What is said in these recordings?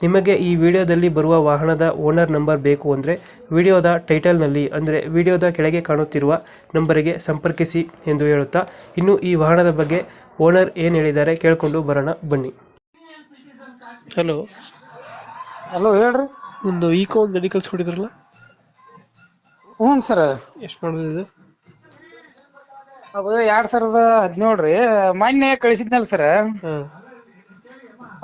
ನಿಮಗೆ ಈ ವಿಡಿಯೋದಲ್ಲಿ ಬರುವ ವಾಹನದ ಓನರ್ ನಂಬರ್ ಬೇಕು ಅಂದರೆ ವಿಡಿಯೋದ ಟೈಟಲ್ನಲ್ಲಿ ಅಂದರೆ ವಿಡಿಯೋದ ಕೆಳಗೆ ಕಾಣುತ್ತಿರುವ ನಂಬರಿಗೆ ಸಂಪರ್ಕಿಸಿ ಎಂದು ಹೇಳುತ್ತಾ ಇನ್ನು ಈ ವಾಹನದ ಬಗ್ಗೆ ಓನರ್ ಏನು ಹೇಳಿದ್ದಾರೆ ಕೇಳಿಕೊಂಡು ಬರೋಣ ಬನ್ನಿ. ಹಲೋ ಹಲೋ ಹೇಳ್ರಿ. ಒಂದು ಈಕೋ ಒಂದು ಗಾಡಿ ಕಳ್ಸ್ಕೊಟ್ಟಿದ್ರಲ್ಲ ಹ್ಞೂ ಸರ್. ಎಷ್ಟು ಮಾಡಿದ್ರು ಅದು ಎರಡ್ ಸಾವಿರದ ಹದಿನೇಳು ರೀ. ಮೊನ್ನೆ ಕಳಿಸಿದ್ನಲ್ಲ ಸರ್. ಹಾಂ.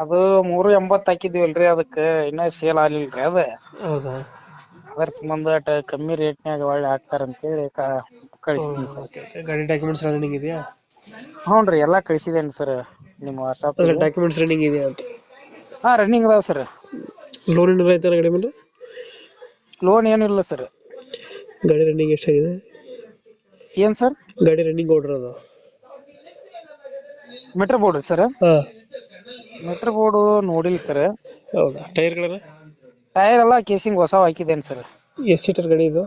ಅದು ಮೂರು ಎಂಬತ್ತು ಹಾಕಿದ್ವಿಲ್ರಿ ಅದಕ್ಕೆ ಇನ್ನ ಸೇಲ್ ಆಗ್ಲಿಲ್ರಿ ಅದ. ಹೌದಾ? ಅದ್ರ ಸಂಬಂಧ ಅಟ ಕಮ್ಮಿ ರೇಟ್ನ್ಯಾಗ ಒಳ್ಳೆ ಹಾಕ್ತಾರಂತೇಳಿ ಅಂತೇಳಿ ಕಳಿಸಿದ್ನಿ ಸರ್. ಗಾಡಿ ಡಾಕ್ಯುಮೆಂಟ್ಸ್ ರನ್ನಿಂಗ್ ಇದೆಯಾ? ಹ್ಞೂ ರೀ ಎಲ್ಲ ಕಳಿಸಿದೇನಿ ಸರ್ ನಿಮ್ಮ ವಾಟ್ಸಾಪ್ ಡಾಕ್ಯುಮೆಂಟ್ಸ್ ರನ್ನಿಂಗ್ ಇದೆಯಾ ಅಂತ? ಹಾಂ ರನ್ನಿಂಗ್ ಅದಾವ ಸರ್. ಲೋನ್ ಏನಾರ ಆಯ್ತಾರ ಗಾಡಿ ಮೇಲೆ? ಲೋನ್ ಏನಿಲ್ಲ ಸರ್. ಗಾಡಿ ರನ್ನಿಂಗ್ ಎಷ್ಟಾಗಿದೆ? ಏನು ಸರ್? ಗಾಡಿ ರನ್ನಿಂಗ್ ಓಡಿರೋದು ಮೀಟರ್ ಬೋರ್ಡ್ ಸರ್? ಹಾಂ. ಮೀಟರ್ ಬೋರ್ಡ್ ನೋಡಿಲ್ಲ ಸರ್. ಹೌದಾ? ಟೈರ್ಗಳನ್ನ ಟೈರ್ ಎಲ್ಲ ಕೇಸಿಂಗ್ ಹೊಸ ಹಾಕಿದ್ದೇನೆ ಸರ್. ಎಷ್ಟು ಸೀಟರ್ ಗಾಡಿ ಇದು?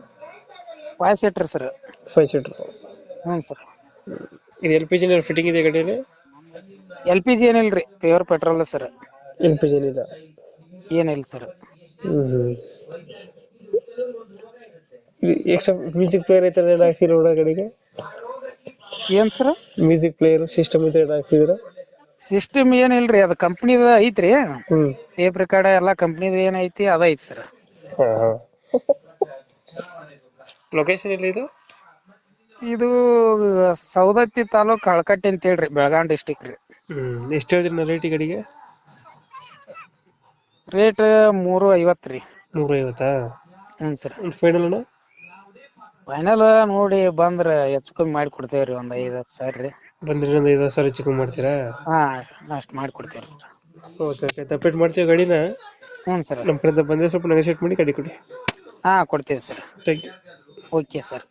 Five seater sir. Five seater. ಹ್ಞೂ ಸರ್. ಇದು ಎಲ್ ಪಿ ಜಿ ಫಿಟ್ಟಿಂಗ್ ಇದೆ ಗಾಡಿಯಲ್ಲಿ ಎಲ್ ಪಿ ಜಿ ಏನಿಲ್ಲ ರೀ pure petrol sir. L P G ಏನಿಲ್ಲ ಏನಿಲ್ಲ ಸರ್. ಇದು ಎಕ್ಸ್ಟ್ರಾ ಮ್ಯೂಸಿಕ್ ಪ್ಲೇಯರ್ ಐತೆ ಎರಡು ಹಾಕ್ಸಿರ ಗಾಡಿಗೆ? ಏನ್ ಸರ್? ಮ್ಯೂಸಿಕ್ ಪ್ಲೇಯರ್ ಸಿಸ್ಟಮ್ ಐತೆ ಎರಡು ಹಾಕ್ಸಿದ್ರ? ಸಿಸ್ಟಮ್ ಏನಿಲ್ರಿ ಅದು ಕಂಪ್ನಿದ ಐತ್ರಿ. ಹ್ಮ್. ಟೇಪ್ ರೆಕಾರ್ಡ್ ಎಲ್ಲಾ ಕಂಪ್ನಿದ ಏನ್ ಐತಿ ಅದ ಐತಿ ಸರ್ ಹಾ ಹಾ. ಲೊಕೇಶನ್ ಎಲ್ಲಿ ಇದು? ಇದು ಸೌದತ್ತಿ ತಾಲೂಕ್ ಹಳಕಟ್ಟಿ ಅಂತ ಹೇಳ್ರಿ ಬೆಳಗಾಂ ಡಿಸ್ಟಿಕ್ ರೀ. ಹ್ಮ್ ಎಷ್ಟು ಹೇಳಿದ್ರಿ ರೇಟ್ ಗಾಡಿಗೆ ರೇಟ್ ಮೂರು ಐವತ್ ರೀ. ನೂರ ಐವತ್ತಾ? ಹ್ಞೂ ಸರ್ ಒಂದು ಫೈನಲ್ ಅಣ್ಣ? ಫೈನಲ್ ನೋಡಿ ಬಂದ್ರ ಹೆಚ್ಚು ಕಮ್ಮಿ ಮಾಡಿ ಕೊಡ್ತೇವ್ರಿ ಒಂದ್ ಐದ್ ಹತ್ತು ಸಾವಿರ ರೀ. ಬಂದ್ರೆ ಇನ್ನೊಂದು ಐದು ಸಾವಿರ ಚಿಕ್ಕ ಮಾಡ್ತೀರಾ? ಹಾ ಅಷ್ಟ್ ಮಾಡಿ ಕೊಡ್ತೇವ್ರಿ ಸರ್. Okay okay. ಅಪ್ಡೇಟ್ ಮಾಡ್ತೀವಿ ಗಾಡಿನ? ಹ್ಞೂ ಸರ್. ನಮ್ಮ ಕಡೆ ಬಂದರೆ ಸ್ವಲ್ಪ ನೆಗೋಶಿಯೇಟ್ ಮಾಡಿ ಗಾಡಿ ಕೊಡಿ. ಹಾ ಕೊಡ್ತೀವಿ sir. Thank you okay sir.